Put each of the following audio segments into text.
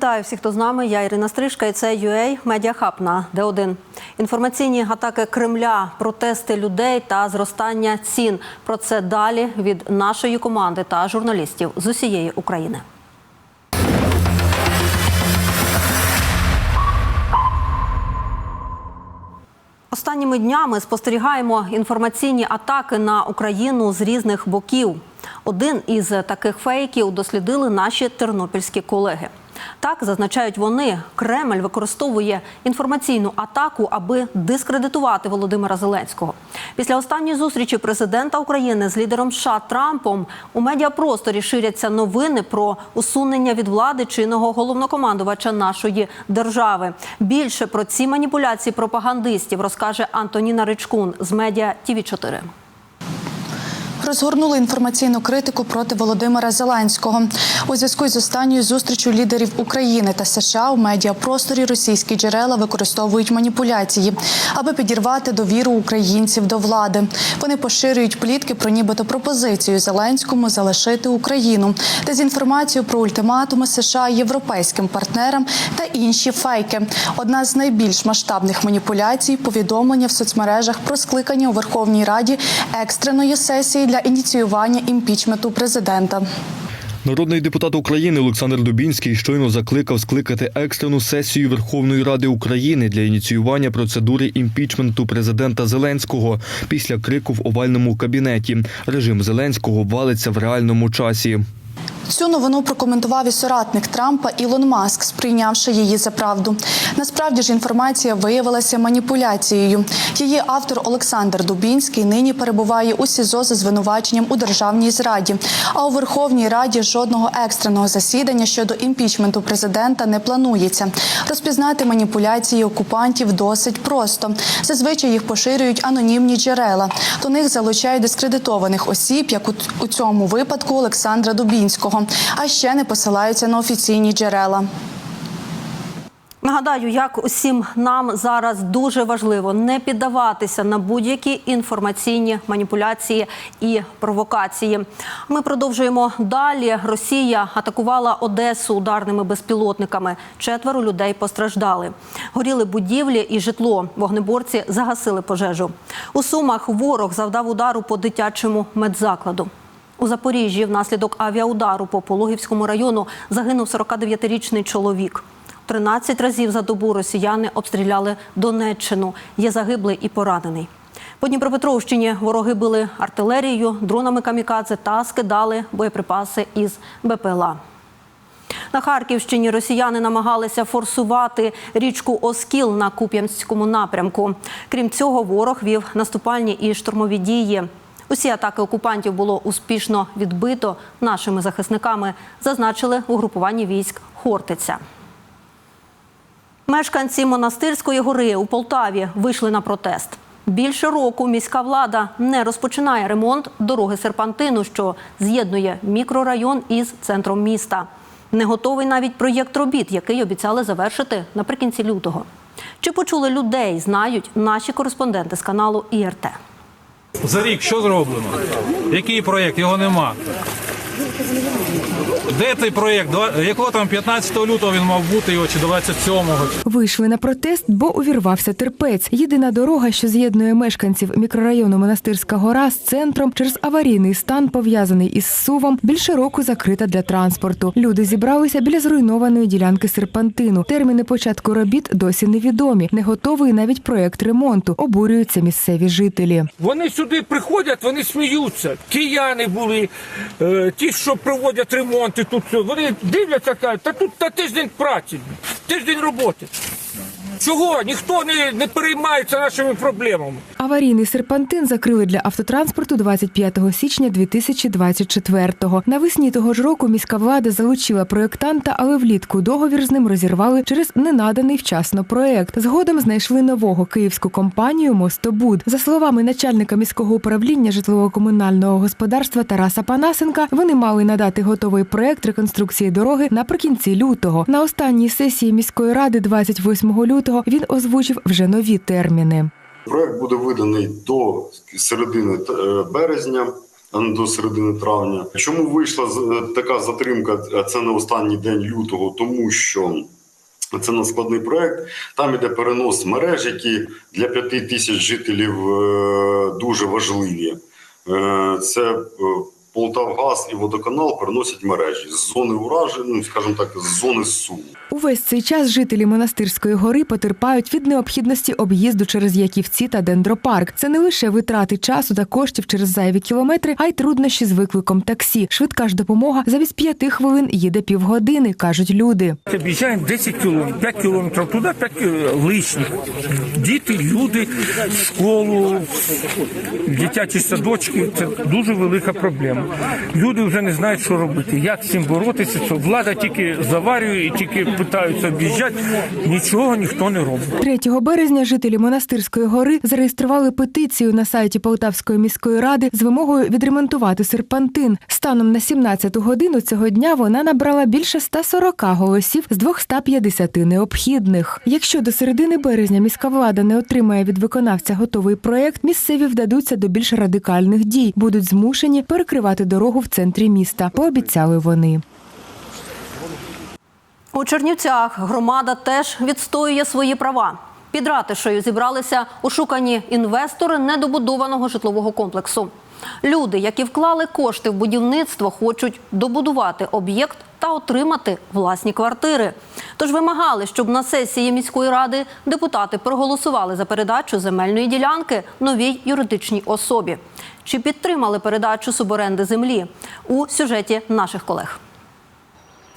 Вітаю всіх, хто з нами. Я Ірина Стрижка і це UA Медіахаб на Д1. Інформаційні атаки Кремля, протести людей та зростання цін. Про це далі від нашої команди та журналістів з усієї України. Останніми днями спостерігаємо інформаційні атаки на Україну з різних боків. Один із таких фейків дослідили наші тернопільські колеги. Так зазначають вони, Кремль використовує інформаційну атаку, аби дискредитувати Володимира Зеленського. Після останньої зустрічі президента України з лідером США Трампом у медіапросторі ширяться новини про усунення від влади чинного головнокомандувача нашої держави. Більше про ці маніпуляції пропагандистів розкаже Антоніна Ричкун з медіа ТІВІ 4 Розгорнули інформаційну критику проти Володимира Зеленського у зв'язку з останньою зустрічю лідерів України та США у медіапросторі російські джерела використовують маніпуляції, аби підірвати довіру українців до влади. Вони поширюють плітки про нібито пропозицію Зеленському залишити Україну, дезінформацію про ультиматуми США європейським партнерам та інші фейки. Одна з найбільш масштабних маніпуляцій повідомлення в соцмережах про скликання у Верховній Раді екстреної сесії для ініціювання імпічменту президента. Народний депутат України Олександр Дубінський щойно закликав скликати екстрену сесію Верховної Ради України для ініціювання процедури імпічменту президента Зеленського після крику в овальному кабінеті. Режим Зеленського валиться в реальному часі. Цю новину прокоментував і соратник Трампа Ілон Маск, сприйнявши її за правду. Насправді ж інформація виявилася маніпуляцією. Її автор Олександр Дубінський нині перебуває у СІЗО за звинуваченням у державній зраді. А у Верховній Раді жодного екстреного засідання щодо імпічменту президента не планується. Розпізнати маніпуляції окупантів досить просто. Зазвичай їх поширюють анонімні джерела. До них залучають дискредитованих осіб, як у- цьому випадку Олександра Дубінського, а ще не посилаються на офіційні джерела. Нагадаю, як усім нам зараз дуже важливо не піддаватися на будь-які інформаційні маніпуляції і провокації. Ми продовжуємо далі. Росія атакувала Одесу ударними безпілотниками. Четверо людей постраждали. Горіли будівлі і житло. Вогнеборці загасили пожежу. У Сумах ворог завдав удару по дитячому медзакладу. У Запоріжжі внаслідок авіаудару по Пологівському району загинув 49-річний чоловік. 13 разів за добу росіяни обстріляли Донеччину. Є загиблий і поранений. По Дніпропетровщині вороги били артилерією, дронами камікадзе та скидали боєприпаси із БПЛА. На Харківщині росіяни намагалися форсувати річку Оскіл на Куп'янському напрямку. Крім цього, ворог вів наступальні і штурмові дії. Усі атаки окупантів було успішно відбито нашими захисниками, зазначили у групуванні військ Хортиця. Мешканці монастирської гори у Полтаві вийшли на протест. Більше року міська влада не розпочинає ремонт дороги серпантину, що з'єднує мікрорайон із центром міста. Не готовий навіть проєкт робіт, який обіцяли завершити наприкінці лютого. Чи почули людей, знають наші кореспонденти з каналу ІРТ. За рік що зроблено? Який проєкт? Його нема. Де той проєкт? Два- Якого там 15 лютого він мав бути його чи 27-го? Вийшли на протест, бо увірвався терпець. Єдина дорога, що з'єднує мешканців мікрорайону Монастирська гора з центром через аварійний стан, пов'язаний із сувом, більше року закрита для транспорту. Люди зібралися біля зруйнованої ділянки серпантину. Терміни початку робіт досі невідомі. Не готовий навіть проект ремонту. Обурюються місцеві жителі. Вони сюди приходять, вони сміються. Кияни були, е, ті, що проводять ремонти тут. все. Вони дивляться, кажуть, та тут та тиждень праці, тиждень роботи. Чого? Ніхто не, не переймається нашими проблемами. Аварійний серпантин закрили для автотранспорту 25 січня 2024-го. Навесні того ж року міська влада залучила проєктанта, але влітку договір з ним розірвали через ненаданий вчасно проєкт. Згодом знайшли нового київську компанію Мостобуд. За словами начальника міського управління житлово-комунального господарства Тараса Панасенка, вони мали надати готовий проєкт реконструкції дороги наприкінці лютого. На останній сесії міської ради 28 лютого він озвучив вже нові терміни. Проект буде виданий до середини е, березня. а не до середини травня. Чому вийшла е, така затримка? е, Це на останній день лютого, тому що. Це надскладний проект. Там іде перенос мереж, які для п'яти тисяч жителів дуже важливі. Це Полтавгаз і водоканал переносять мережі з зони ураження, ну скажімо так, з зони СУ. Увесь цей час жителі монастирської гори потерпають від необхідності об'їзду через Яківці та Дендропарк. Це не лише витрати часу та коштів через зайві кілометри, а й труднощі з викликом таксі. Швидка ж допомога замість п'яти хвилин їде півгодини, кажуть люди. Об'їжджаємо 10 кілометрів, 5 кілометрів туди, 5 лишніх. Діти, люди, школу, дитячі садочки це дуже велика проблема. Люди вже не знають, що робити, як з цим боротися. Влада тільки заварює і тільки питаються об'їжджати. Нічого ніхто не робить. 3 березня жителі монастирської гори зареєстрували петицію на сайті Полтавської міської ради з вимогою відремонтувати серпантин. Станом на 17 годину цього дня вона набрала більше 140 голосів з 250 необхідних. Якщо до середини березня міська влада не отримає від виконавця готовий проєкт, місцеві вдадуться до більш радикальних дій, будуть змушені перекривати дорогу в центрі міста. Пообіцяли вони. У Чернівцях громада теж відстоює свої права. Під ратишею зібралися ошукані інвестори недобудованого житлового комплексу. Люди, які вклали кошти в будівництво, хочуть добудувати об'єкт та отримати власні квартири. Тож вимагали, щоб на сесії міської ради депутати проголосували за передачу земельної ділянки новій юридичній особі. Чи підтримали передачу суборенди землі у сюжеті наших колег?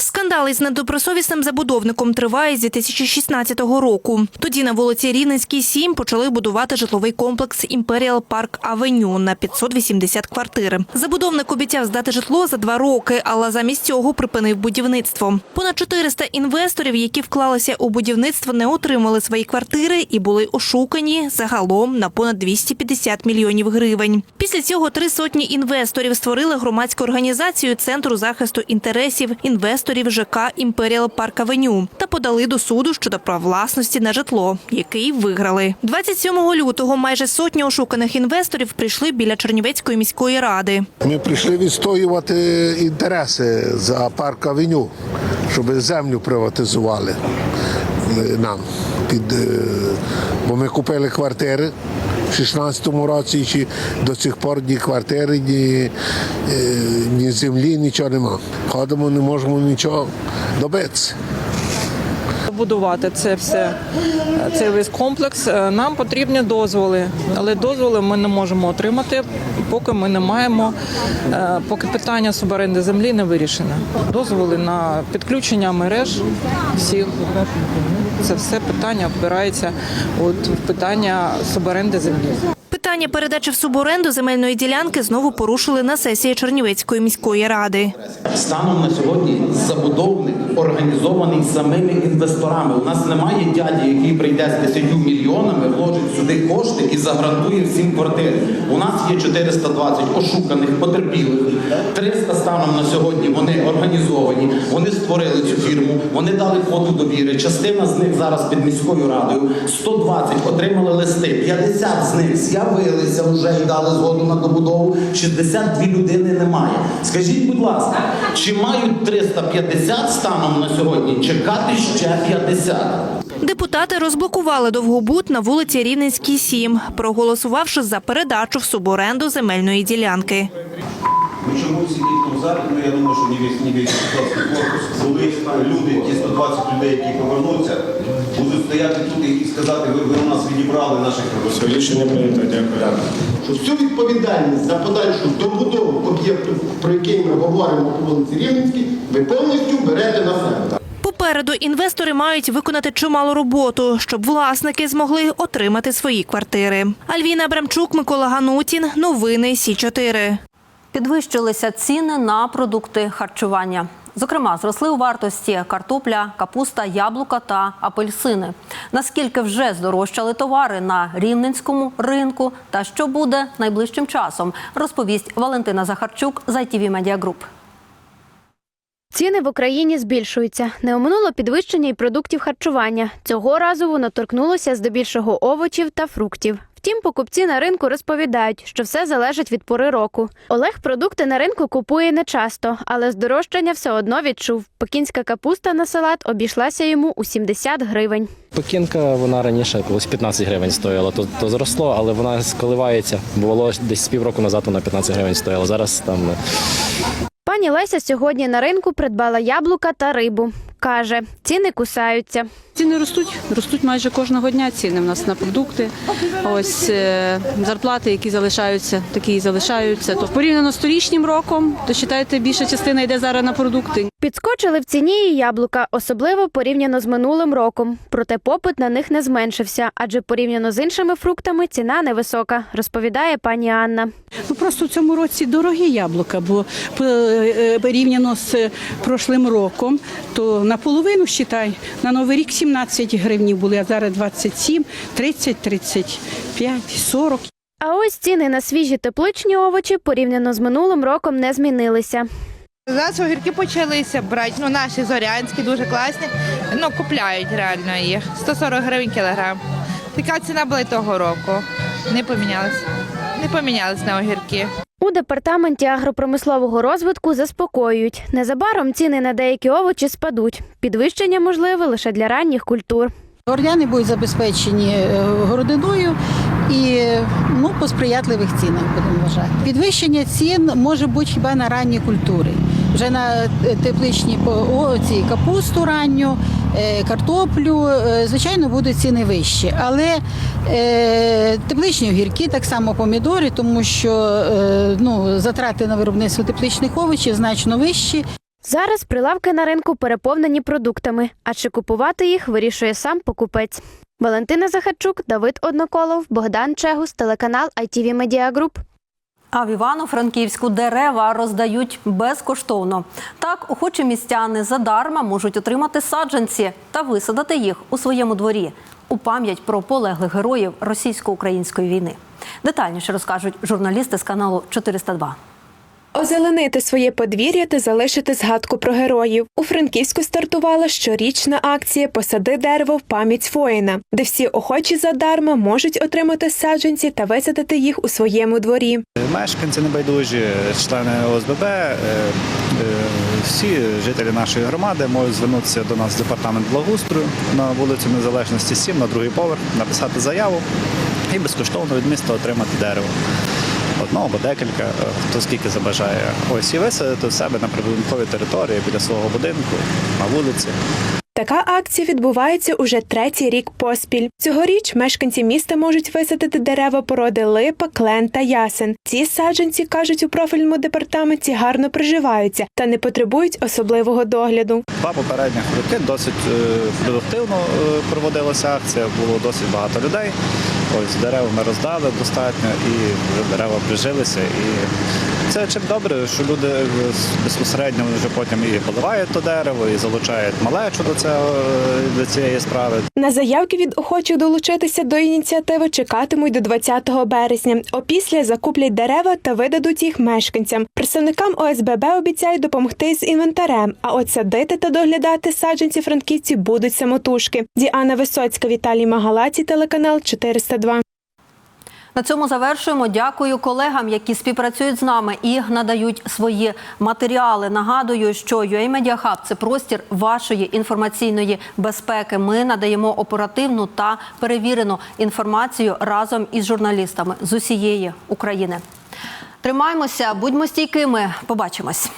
Скандал із недобросовісним забудовником триває з 2016 року. Тоді на вулиці Рівненській 7 почали будувати житловий комплекс Імперіал Парк Авеню на 580 квартир. Забудовник обіцяв здати житло за два роки, але замість цього припинив будівництво. Понад 400 інвесторів, які вклалися у будівництво, не отримали свої квартири і були ошукані загалом на понад 250 мільйонів гривень. Після цього три сотні інвесторів створили громадську організацію Центру захисту інтересів інвесторів ЖК Імперіал Парк Авеню та подали до суду щодо прав власності на житло, який виграли. 27 лютого майже сотня ошуканих інвесторів прийшли біля Чернівецької міської ради. Ми прийшли відстоювати інтереси за парк Авеню, щоб землю приватизували е, нам. Під, е, бо ми купили квартири в 16-му році, чи до цих пор ні квартири, ні, е, ні землі, нічого нема. Ходимо, не можемо нічого добитися. Будувати це все, цей весь комплекс. Е, Нам потрібні дозволи, але дозволи ми не можемо отримати, поки ми не маємо, е, поки питання суборенди землі не вирішене. Дозволи на підключення мереж всіх. Це все питання вбирається от в питання суборенди землі. Питання передачі в суборенду земельної ділянки знову порушили на сесії Чернівецької міської ради. Станом на сьогодні забудовник організований самими інвесторами. У нас немає дяді, який прийде з 10 мільйонами, вложить сюди кошти і загрантує всім квартири. У нас є 420 ошуканих, потерпілих. 300 станом на сьогодні вони організовані. Вони створили цю фірму, вони дали квоту довіри. Частина з них зараз під міською радою. 120 отримали листи. 50 з них з'явилися вже і дали згоду на добудову. 62 людини немає. Скажіть, будь ласка, чи мають 350 станом на сьогодні чекати ще 50? Депутати розблокували довгобут на вулиці Рівненській 7, проголосувавши за передачу в суборенду земельної ділянки. Ну чому всі дійсно в залі? Ну я думаю, що ні весь ні весь депутатський корпус, коли люди, ті 120 людей, які повернуться, будуть стояти тут і сказати, ви, ви у нас відібрали наших рішення прийнято, дякую. що всю відповідальність за подальшу добудову об'єкту, про який ми говоримо по вулиці Рівненській, ви повністю берете на себе. Попереду інвестори мають виконати чималу роботу, щоб власники змогли отримати свої квартири. Альвіна Абрамчук, Микола Ганутін. Новини Сі 4 Підвищилися ціни на продукти харчування. Зокрема, зросли у вартості картопля, капуста, яблука та апельсини. Наскільки вже здорожчали товари на рівненському ринку та що буде найближчим часом, розповість Валентина Захарчук з ITV Media Group. Ціни в Україні збільшуються. Не оминуло підвищення і продуктів харчування. Цього разу воно торкнулося здебільшого овочів та фруктів. Втім, покупці на ринку розповідають, що все залежить від пори року. Олег продукти на ринку купує нечасто, але здорожчання все одно відчув. Пекінська капуста на салат обійшлася йому у 70 гривень. Пекінка вона раніше колись 15 гривень стоїла, то, то зросло, але вона коливається. Було десь півроку назад вона 15 гривень стоїла. Зараз там Пані Леся сьогодні на ринку придбала яблука та рибу. Каже, ціни кусаються. Ціни ростуть, ростуть майже кожного дня ціни в нас на продукти. Ось е, зарплати, які залишаються, такі і залишаються. То порівняно з торічнім роком, то вважайте, більша частина йде зараз на продукти. Підскочили в ціні і яблука, особливо порівняно з минулим роком. Проте попит на них не зменшився, адже порівняно з іншими фруктами ціна невисока, розповідає пані Анна. Ну просто в цьому році дорогі яблука, бо е, порівняно з прошлим роком, то наполовину считай, на новий рік 17 гривень були, а зараз 27, 30, 35, 40. А ось ціни на свіжі тепличні овочі порівняно з минулим роком не змінилися. Зараз огірки почалися брати. Ну, наші зорянські дуже класні. Ну, купляють реально їх. 140 гривень кілограм. Така ціна була й того року. Не помінялася. Не помінялись на огірки. У департаменті агропромислового розвитку заспокоюють. Незабаром ціни на деякі овочі спадуть. Підвищення можливе лише для ранніх культур. Горняни будуть забезпечені е, городиною і ну, по сприятливих цінах будемо вважати. Підвищення цін може бути хіба на ранні культури. Вже на е, тепличні по- капусту ранню, картоплю, е, звичайно, будуть ціни вищі. Але е, тепличні огірки, так само помідори, тому що е, ну, затрати на виробництво тепличних овочів значно вищі. Зараз прилавки на ринку переповнені продуктами, а чи купувати їх вирішує сам покупець. Валентина Захарчук, Давид Одноколов, Богдан Чегус, телеканал ITV Media Group. А в Івано-Франківську дерева роздають безкоштовно. Так, охочі містяни задарма можуть отримати саджанці та висадити їх у своєму дворі у пам'ять про полеглих героїв російсько-української війни. Детальніше розкажуть журналісти з каналу 402. Озеленити своє подвір'я та залишити згадку про героїв. У Франківську стартувала щорічна акція Посади дерево в пам'ять воїна, де всі охочі задарма можуть отримати саджанці та висадити їх у своєму дворі. Мешканці небайдужі, члени ОСББ, е, е, всі жителі нашої громади можуть звернутися до нас в департамент благоустрою на вулицю Незалежності 7 на другий поверх, написати заяву і безкоштовно від міста отримати дерево. Одного або декілька, е, хто скільки забажає. Ось і висадити в себе на прибудинковій території біля свого будинку, на вулиці. Така акція відбувається уже третій рік поспіль. Цьогоріч мешканці міста можуть висадити дерева породи липа, клен та ясен. Ці саджанці кажуть у профільному департаменті гарно приживаються та не потребують особливого догляду. Два попередніх роки досить е, продуктивно е, проводилася акція, було досить багато людей. Ось дерева ми роздали достатньо і дерева прижилися. І це чим добре, що люди е, безпосередньо вони вже потім і поливають то дерево, і залучають малечу до цього до цієї справи. На заявки від охочих долучитися до ініціативи чекатимуть до 20 березня. Опісля закуплять дерева та видадуть їх мешканцям. Представникам ОСББ обіцяють допомогти з інвентарем. А от садити та доглядати саджанці франківці будуть самотужки. Діана Висоцька, Віталій Магалаці, телеканал 402. На цьому завершуємо. Дякую колегам, які співпрацюють з нами і надають свої матеріали. Нагадую, що UA Media Hub – це простір вашої інформаційної безпеки. Ми надаємо оперативну та перевірену інформацію разом із журналістами з усієї України. Тримаймося, будьмо стійкими. Побачимось.